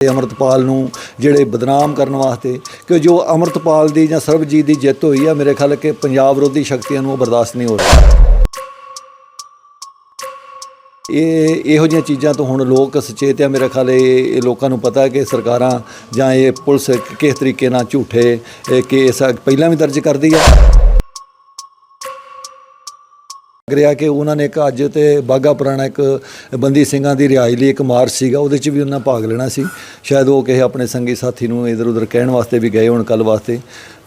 ਤੇ ਅਮਰਤਪਾਲ ਨੂੰ ਜਿਹੜੇ ਬਦਨਾਮ ਕਰਨ ਵਾਸਤੇ, ਕਿ ਜੋ ਅਮਰਤਪਾਲ ਦੀ ਜਾਂ ਸਰਬਜੀਤ ਦੀ ਜਿੱਤ ਹੋਈ ਆ, ਮੇਰੇ ਖਿਆਲ ਕਿ ਪੰਜਾਬ ਵਿਰੋਧੀ ਸ਼ਕਤੀਆਂ ਨੂੰ ਉਹ ਬਰਦਾਸ਼ਤ ਨਹੀਂ ਹੋ ਸਕਦਾ ਇਹ ਇਹੋ ਜਿਹੀਆਂ ਚੀਜ਼ਾਂ ਤੋਂ ਹੁਣ ਲੋਕ ਸੁਚੇਤ ਆ, ਮੇਰੇ ਖਿਆਲ ਇਹ ਲੋਕਾਂ ਨੂੰ ਪਤਾ ਕਿ ਸਰਕਾਰਾਂ ਜਾਂ ਇਹ ਪੁਲਿਸ ਕਿਸ ਤਰੀਕੇ ਨਾਲ ਝੂਠੇ, ਇਹ ਕੇਸ ਪਹਿਲਾਂ ਵੀ ਦਰਜ ਕਰਦੀ ਆ। ਲੱਗ ਰਿਹਾ ਕਿ ਉਹਨਾਂ ਨੇ ਇੱਕ ਅੱਜ ਤੇ ਬਾਗਾ ਪੁਰਾਣਾ ਇੱਕ ਬੰਦੀ ਸਿੰਘਾਂ ਦੀ ਰਿਹਾਈ ਲਈ ਇੱਕ ਮਾਰਚ ਸੀਗਾ, ਉਹਦੇ 'ਚ ਵੀ ਉਹਨਾਂ ਭਾਗ ਲੈਣਾ ਸੀ। ਸ਼ਾਇਦ ਉਹ ਕਿਸੇ ਆਪਣੇ ਸੰਗੀ ਸਾਥੀ ਨੂੰ ਇਧਰ ਉਧਰ ਕਹਿਣ ਵਾਸਤੇ ਵੀ ਗਏ ਹੋਣ ਕੱਲ ਵਾਸਤੇ।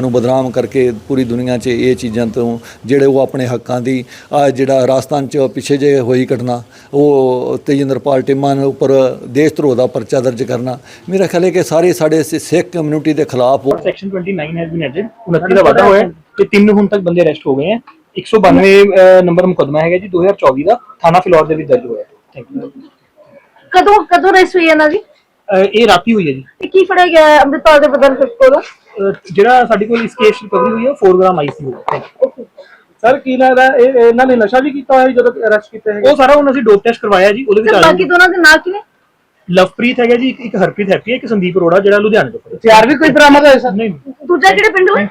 ਨੂੰ ਬਦਨਾਮ ਕਰਕੇ ਪੂਰੀ ਦੁਨੀਆ 'ਚ ਇਹ ਚੀਜ਼ਾਂ ਤੋਂ ਜਿਹੜੇ ਉਹ ਆਪਣੇ ਹੱਕਾਂ ਦੀ ਆ ਜਿਹੜਾ ਰਾਜਸਥਾਨ 'ਚ ਪਿੱਛੇ ਜੇ ਹੋਈ ਘਟਨਾ ਉਹ ਤੇਜਿੰਦਰਪਾਲ ਟਿੰਮਾ ਦੇ ਉੱਪਰ ਦੇਸ਼ ਧਰੋਹ ਦਾ ਪਰਚਾ ਦਰਜ ਕਰਨਾ। ਮੇਰਾ ਖਿਆਲ ਹੈ ਕਿ ਸਾਰੇ ਸਾਡੇ ਸਿੱਖ ਕਮਿਊਨਿਟੀ ਦੇ ਖਿਲਾਫ ਸੈਕਸ਼ਨ 29 ਹੈਜ਼ ਬੀਨ ਐਡਡ 29 ਦਾ ਵਾਧਾ ਹੋਇਆ ਹੈ ਤੇ ਤਿੰਨ ਹੁਣ ਤੱਕ ਬੰਦੇ ਅਰੈਸਟ ਹੋ ਗਏ ਹੈ। 192 ਅਹ, ਨੰਬਰ ਮੁਕਦਮਾ ਹੈਗਾ ਜੀ 2024 ਦਾ। ਥਾਣਾ ਫਿਲੌਰ ਦੇ ਵਿੱਚ ਦਰਜ ਹੋਇਆ ਥੈਂਕ ਯੂ ਕਦੋਂ ਕਦੋਂ ਰੈਸ ਹੋਈ ਇਹਨਾਂ ਦੀ? ਇਹ ਰਾਤੀ ਹੋਈ ਹੈ ਜੀ। ਕੀ ਫੜਿਆ ਗਿਆ ਹੈ ਅੰਮ੍ਰਿਤਪਾਲ ਦੇ ਬਦਲ ਕੋਲੋਂ? ਜਿਹੜਾ ਸਾਡੀ ਕੋਲ ਇਸ ਕੇਸ ਰਿਕਵਰੀ ਹੋਈ ਹੈ 4 ਗ੍ਰਾਮ ਆਈਸੀ ਹੋਇਆ ਥੈਂਕ ਯੂ ਸਰ ਕੀ ਲੱਗਦਾ ਇਹ ਇਹਨਾਂ ਨੇ ਨਸ਼ਾ ਵੀ ਕੀਤਾ ਹੋਇਆ ਜਦੋਂ ਅਰੈਸਟ ਕੀਤੇ ਹੈਗੇ? ਉਹ ਸਾਰਾ ਹੁਣ ਅਸੀਂ ਡੋਪ ਟੈਸਟ ਕਰਵਾਇਆ ਜੀ ਉਹਦੇ ਵਿੱਚ ਆ ਬਾਕੀ ਦੋਨਾਂ ਦੇ ਨਾਂ ਕਿਵੇਂ? ਲਵਪ੍ਰੀਤ ਹੈਗਾ ਜੀ ਇੱਕ- ਹਰਪ੍ਰੀਤ ਹੈਪੀ ਹੈ ਇੱਕ ਸੰਦੀਪ ਅਰੋੜਾ ਜਿਹੜਾ ਲੁਧਿਆਣੇ ਤੋਂ ਹਥਿਆਰ ਵੀ ਕੋਈ ਬਰਾਮਦ ਹੋਏ ਸਰ ਨਹੀਂ। ਦੂਜਾ ਕਿਹੜੇ ਪਿੰਡੋਂ ਹੈ